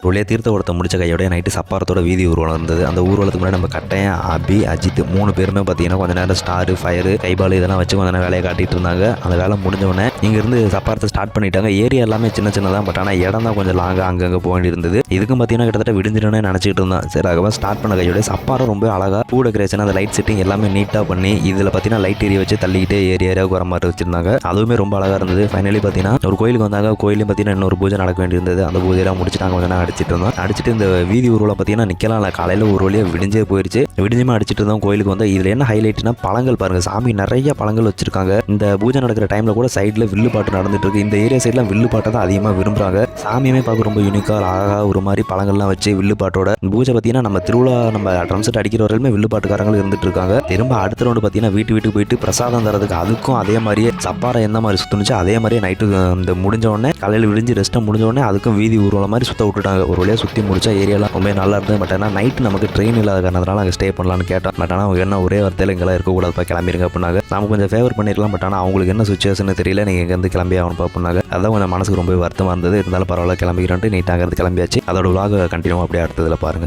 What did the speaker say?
உள்ளே தீர்த்த ஒருத்த முடிச்ச கையோட நைட்டு சப்பாரத்தோட வீதி ஊர்வலம் இருந்தது அந்த ஊர்வலத்துக்கு முன்னாடி நம்ம கட்டையன் அபி அஜித் மூணு பேருமே பார்த்தீங்கன்னா கொஞ்ச நேரம் ஸ்டாரு ஃபயரு கைபால் இதெல்லாம் வச்சு கொஞ்ச நேரம் வேலையை காட்டிட்டு இருந்தாங்க. அந்த வேலை முடிஞ்ச உடனே இங்கேருந்து சப்பாரத்தை ஸ்டார்ட் பண்ணிட்டாங்க. ஏரியா எல்லாமே சின்ன சின்னதாக பட் ஆனால் இடம் தான் கொஞ்சம் லாங்காக அங்கங்கே போக வேண்டியிருந்தது. இதுக்கும் பார்த்தீங்கன்னா கிட்டத்தட்ட விடிஞ்சிடும்னு நினச்சிட்டு இருந்தோம் சரி அதுக்கப்புறம் ஸ்டார்ட் பண்ண கையோட சப்பாரம் ரொம்ப அழகாக பூ டெக்கரேஷன் அந்த லைட் செட்டிங் எல்லாமே நீட்டாக பண்ணி இதில் பார்த்தீங்கன்னா லைட் ஏரியா வச்சு தள்ளிக்கிட்டே ஏரியா ஏரியாவுக்கு வர மாதிரி வச்சிருந்தாங்க. அதுவுமே ரொம்ப அழகாக இருந்தது. ஃபைனலி பார்த்தீங்கன்னா ஒரு கோயிலுக்கு வந்தாங்க. கோயிலையும் பார்த்தீங்கன்னா இன்னொரு பூஜை நடக்க வேண்டியிருந்தது. அந்த பூஜையெல்லாம் முடிச்சு நாங்கள் நேரம் அடிச்சிட்டு இருந்தோம். அடிச்சிட்டு இந்த வீதி ஊர்வலம் பார்த்தீங்கன்னா நிற்கலாம் இல்லை காலையில் ஒரு வழியாக விடிஞ்சே போயிருச்சு. விடிஞ்சுமே அடிச்சிட்டு இருந்தோம் கோயிலுக்கு வந்து இதில் என்ன ஹைலைட்னா பழங்கள் பாருங்கள் சாமி நிறைய பழங்கள் வச்சிருக்காங்க. இந்த பூஜை நடக்கிற டைமில் கூட சைடில் வில்லு பாட்டு நடந்துட்டு இருக்கு இந்த ஏரியா சைட்லாம் வில்லு பாட்டை தான் அதிகமாக விரும்புறாங்க. சாமியுமே பார்க்க ரொம்ப யூனிக்காக அழகாக ஒரு மாதிரி பழங்கள்லாம் வச்சு வில்லு பாட்டோட பூஜை பார்த்தீங்கன்னா நம்ம திருவிழா நம்ம ட்ரம் செட் அடிக்கிற வரையிலுமே வில்லு பாட்டுக்காரங்களும் இருந்துட்டு இருக்காங்க திரும்ப அடுத்த ரவுண்டு பார்த்தீங்கன்னா வீட்டு வீட்டுக்கு போயிட்டு பிரசாதம் தரதுக்கு அதுக்கும் அதே மாதிரியே சப்பாரை எந்த மாதிரி சுத்துனுச்சோ அதே மாதிரியே நைட்டு இந்த முடிஞ்ச உடனே காலையில் விழிஞ்சு ரெஸ்ட்டை முடிஞ்ச உடனே அதுக்கும் வீதி ஊர்வலம் மாதிரி சுத்த விட்டுட்டாங்க. ஒரு வழியாக சுற்றி முடிச்சா ஏரியாலாம் ரொம்ப நல்லா இருந்தது. பட் ஆனால் நைட்டு நமக்கு ட்ரெயின் இல்லாத காரணத்தினால அங்கே ஸ்டே பண்ணலாம்னு கேட்டோம். பட் ஆனால் அவங்க என்ன ஒரே வார்த்தையில் எங்கெல்லாம் இருக்கக்கூடாதுப்பா கிளம்பிருங்க அப்படின்னாங்க. நம்ம கொஞ்சம் ஃபேவர் பண்ணிருக்கலாம். பட் ஆனால் அவங்களுக்கு என்ன சுச்சுவேஷன் தெரியல. நீங்கள் இங்கேருந்து கிளம்பி ஆகணும் அப்படின்னாங்க அதான் கொஞ்சம் மனசுக்கு ரொம்ப வருத்தமாக இருந்தது. இருந்தாலும் பரவாயில்ல கிளம்பிக்கிறோன்ட்டு நீட்டாக கிளம்பியாச்சு. அதோட விலாக கண்டினியூ அப்படியே அடுத்ததில் பாருங்கள்